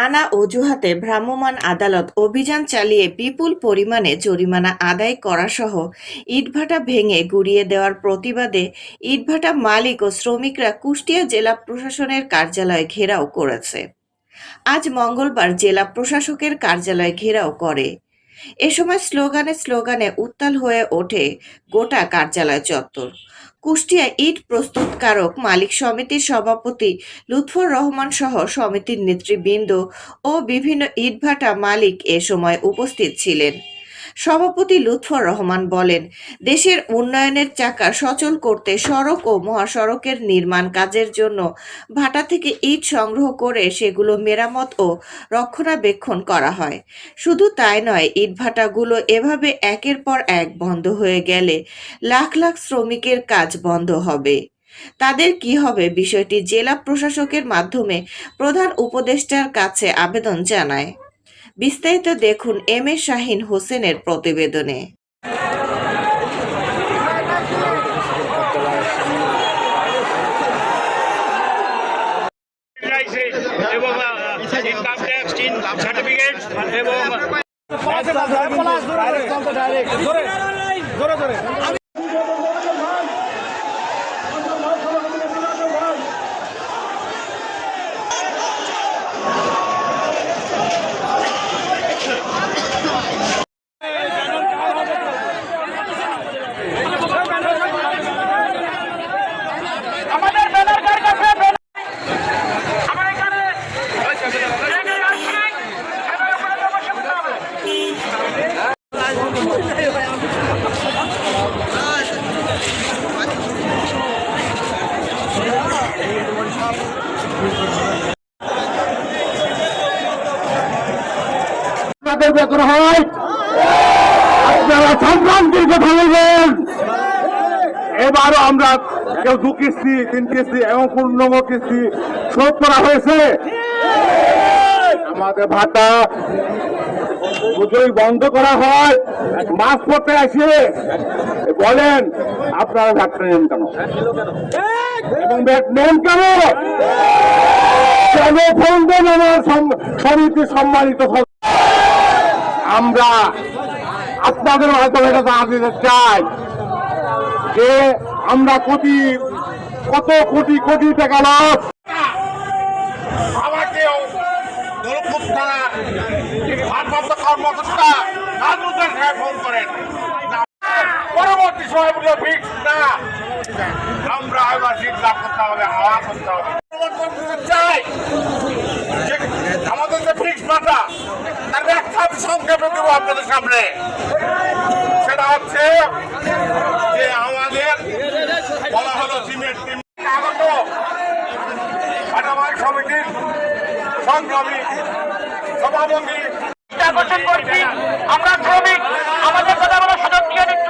নানা অজুহাতে ভ্রাম্যমাণ আদালত অভিযান চালিয়ে বিপুল পরিমাণে জরিমানা আদায় করাসহ ইটভাটা ভেঙে গুড়িয়ে দেওয়ার প্রতিবাদে ইটভাটা মালিক ও শ্রমিকরা কুষ্টিয়া জেলা প্রশাসনের কার্যালয় ঘেরাও করেছে। আজ মঙ্গলবার জেলা প্রশাসকের কার্যালয় ঘেরাও করে। এ সময় স্লোগানে স্লোগানে উত্তাল হয়ে ওঠে গোটা কার্যালয় চত্বর। কুষ্টিয়া ইট প্রস্তুতকারক মালিক সমিতির সভাপতি লুৎফর রহমান সহ সমিতির নেতৃবৃন্দ ও বিভিন্ন ইটভাটা মালিক এ সময় উপস্থিত ছিলেন। সভাপতি লুৎফর রহমান বলেন, দেশের উন্নয়নের চাকা সচল করতে সড়ক ও মহাসড়কের নির্মাণ কাজের জন্য ভাটা থেকে ইট সংগ্রহ করে সেগুলো মেরামত ও রক্ষণাবেক্ষণ করা হয়। শুধু তাই নয় ইটভাটাগুলো এভাবে একের পর এক বন্ধ হয়ে গেলে লাখ লাখ শ্রমিকের কাজ বন্ধ হবে। তাদের কি হবে বিষয়টি জেলা প্রশাসকের মাধ্যমে প্রধান উপদেষ্টার কাছে আবেদন জানায়। বিস্তারিত দেখুন এম এ শাহিন হোসেনের প্রতিবেদনে এবং ইনকাম ট্যাক্স সার্টিফিকেট এবং আমাদের ব্যানার কার কাছে আমার এখানে এগিয়ে আসছেন এবং আপনাদের বসে দিতে হবে। আপনাদের বেতন হয়। আপনারা সংক্রান্তির কথা বলবেন এবারও আমরা কেউ দু কিস্তি, তিন কিস্তি এবং পূর্ণম কিস্তি শোধ করা হয়েছে। আমাদের ভাতা বন্ধ করা হয়। মাছ পড়তে আসে। বলেন, আপনারা ভাতটা নেন কেন? এবং ব্যাট নেন কেন? কেন ফোন দেন আমার সম- সমিতির সম্মানিত? আমরা আপনাদের মাধ্যমে এটা জানাতে চাই যে আমরা কোটি, কত কোটি কোটি টাকা লস ফোন পরবর্তী সময়গুলো না। আমরা এবার ফিক্স লাভ করতে হবে, হাওয়া করতে হবে। চাই যে আমাদের যে ফিক্স মাত্রা তার ব্যাখ্যা আমি সংক্ষেপে দেবো আপনাদের সামনে। সেটা হচ্ছে যে আমাদের বলা হলো সিমেন্ট টিম। আগত সমিতির সংগ্রামী সভাপতি। আকর্ষণ করছি। আমরা শ্রমিক। আমাদের কথা বলা সুযোগ দিয়ে দিচ্ছ